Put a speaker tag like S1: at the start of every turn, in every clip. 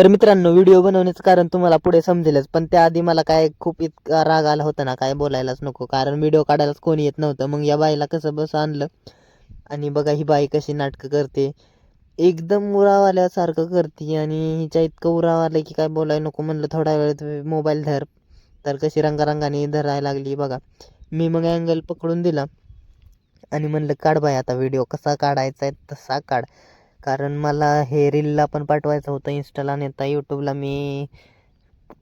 S1: तर मित्रांनो व्हिडिओ बनवण्याचं कारण तुम्हाला पुढे समजेलच पण त्याआधी मला काय खूप इतका राग आला होता ना काय बोलायलाच नको. कारण व्हिडिओ काढायलाच कोणी येत नव्हतं. मग या बाईला कसं बस आणलं. आणि बघा ही बाई कशी नाटकं करते. एकदम उरावाल्यासारखं करते आणि हिच्या इतकं उरावालं की काय बोलायला नको म्हणलं. थोडा वेळ मोबाईल धर. तर कशी रंगारंगाने धरायला लागली बघा. मी मग अँगल पकडून दिला. आणि म्हणलं काढ बाई आता व्हिडिओ कसा काढायचा आहे तसा काढ. कारण मला हे रीलला पण पाठवायचं होतं इंस्टाला नेता यूट्यूबला मी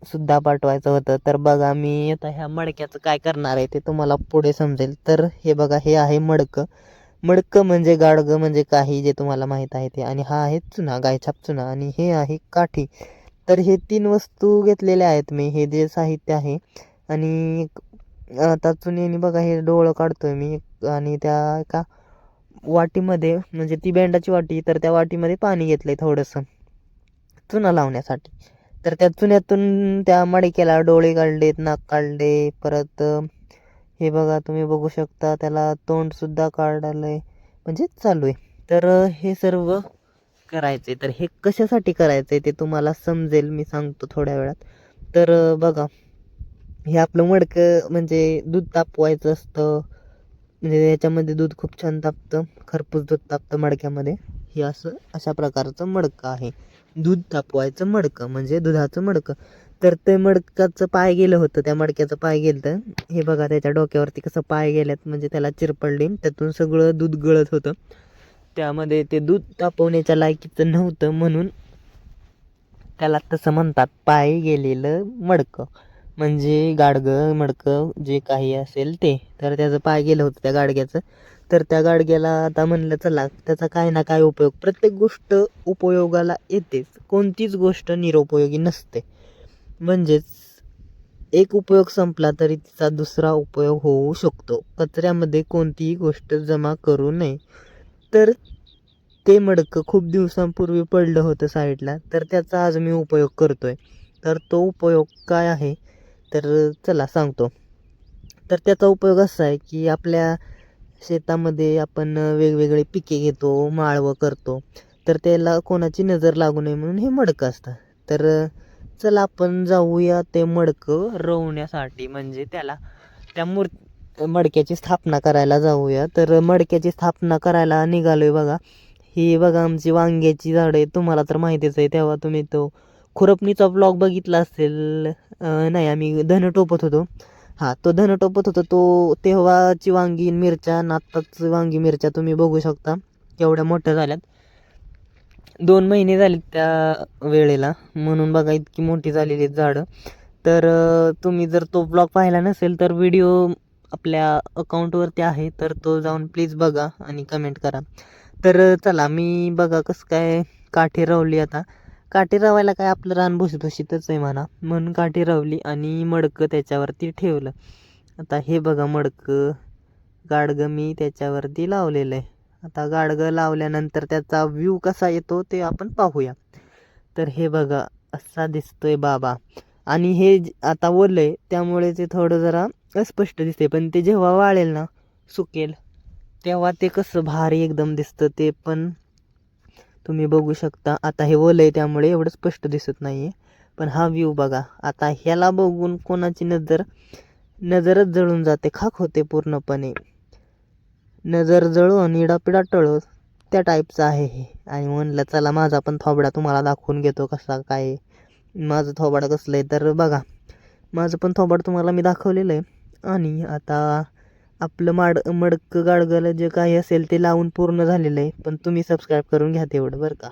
S1: सुद्धा पाठवायचं होतं. तर बघा मी आता ह्या मडक्याचं काय करणार आहे ते तुम्हाला पुढे समजेल. तर हे बघा हे आहे मडकं. मडकं म्हणजे गाडगं म्हणजे काही जे तुम्हाला माहीत आहे ते. आणि हा आहे चुना गायछाप चुना. आणि हे आहे काठी. तर हे तीन वस्तू घेतलेल्या आहेत मी. हे जे साहित्य आहे. आणि आता चुन्याने बघा हे डोळं काढतोय मी. आणि त्या एका वाटीमध्ये म्हणजे ती बँडाची वाटी तर त्या वाटीमध्ये पाणी घेतलंय थोडंसं. चुना लावण्यासाठी. तर त्या चुन्यातून त्या मडक्याला डोळे काढलेत नाक काढले परत हे बघा तुम्ही बघू शकता त्याला तोंडसुद्धा काढलंय. म्हणजे चालू आहे. तर हे सर्व करायचे तर हे कशासाठी करायचं आहे ते तुम्हाला समजेल मी सांगतो थोड्या वेळात. तर बघा हे आपलं मडकं म्हणजे दूध तापवायचं असतं. म्हणजे याच्यामध्ये दूध खूप छान तापतं खरपूस दूध तापतं मडक्यामध्ये. हे असं अशा प्रकारचं मडकं आहे. दूध तापवायचं मडकं म्हणजे दुधाचं मडकं. तर ते मडकाचं पाय गेलं होतं त्या मडक्याचं पाय गेलं तर हे बघा त्याच्या डोक्यावरती कसं पाय गेल्यात म्हणजे त्याला चिरपडली. त्यातून सगळं दूध गळत होतं. त्यामध्ये ते दूध तापवण्याच्या लायकीचं नव्हतं म्हणून त्याला तसं म्हणतात पाय गेलेलं मडकं. म्हणजे गाडगं मडकं जे काही असेल ते. तर त्याचं पाय गेलं होतं त्या गाडग्याचं. तर त्या गाडग्याला आता म्हणलं चला त्याचा काय ना काय उपयोग. प्रत्येक गोष्ट उपयोगाला येतेच. कोणतीच गोष्ट निरुपयोगी नसते. म्हणजेच एक उपयोग संपला तरी तिचा दुसरा उपयोग होऊ शकतो. कचऱ्यामध्ये कोणतीही गोष्ट जमा करू नये. तर ते मडकं खूप दिवसांपूर्वी पडलं होतं साईडला. तर त्याचा आज मी उपयोग करतो आहे तर तो उपयोग काय आहे? तर चला सांगतो. तर त्याचा उपयोग असा आहे की आपल्या शेतामध्ये आपण वेगवेगळे पिके घेतो माळवं करतो. तर त्याला कोणाची नजर लागू नये म्हणून हे मडकं असतं. तर चला आपण जाऊया ते मडकं रोवण्यासाठी. म्हणजे त्याला त्या मूर मडक्याची स्थापना करायला जाऊया. तर मडक्याची स्थापना करायला निघालो आहे बघा. ही बघा आमची वांग्याची झाडं आहे तुम्हाला तर माहितीच आहे तेव्हा तुम्ही तो खुरपणीचा ब्लॉग बघितला असेल नाही आम्ही धन टोपत होतो. हां तो धन टोपत होतो तो तेव्हाची वांगी मिरच्या नाताच वांगी मिरच्या तुम्ही बघू शकता केवढ्या मोठ्या झाल्यात. दोन महिने झालेत त्या वेळेला म्हणून बघा इतकी मोठी झालेली आहेत झाडं. तर तुम्ही जर तो ब्लॉग पाहिला नसेल तर व्हिडिओ आपल्या अकाउंटवरती आहे तर तो जाऊन प्लीज बघा आणि कमेंट करा. तर चला मी बघा कसं काय काठी रावली आता. काठी रवायला काय आपलं रान भुसभुशीतच आहे म्हणा. म्हणून काठी रवली आणि मडकं त्याच्यावरती ठेवलं. आता हे बघा मडकं. गाडगं मी त्याच्यावरती लावलेलं आहे. आता गाडगं लावल्यानंतर त्याचा व्ह्यू कसा येतो ते आपण पाहूया. तर हे बघा असा दिसतोय बाबा. आणि हे आता ओलं आहे त्यामुळे ते थोडं जरा अस्पष्ट दिसते पण ते जेव्हा वाळेल ना सुकेल तेव्हा ते कसं भारी एकदम दिसतं ते पण तुम्ही बघू शकता. आता हे ओलं आहे त्यामुळे एवढं स्पष्ट दिसत नाही आहे पण हा व्ह्यू बघा. आता ह्याला बघून कोणाची नजर नजरच जळून जाते. खाक होते पूर्णपणे. नजर जळो आणि इडापिडा टळो. त्या टाईपचं आहे हे. आणि म्हणलं चला माझा पण थोबडा तुम्हाला दाखवून घेतो कसा काय माझं थोबाड कसलं आहे? तर बघा माझं पण थोबाड तुम्हाला मी दाखवलेलं आहे. आणि आता आपलं माड मडकं गाडगलं जे काही असेल ते लावून पूर्ण झालेलं आहे. पण तुम्ही सबस्क्राईब करून घ्या तेवढं बरं का.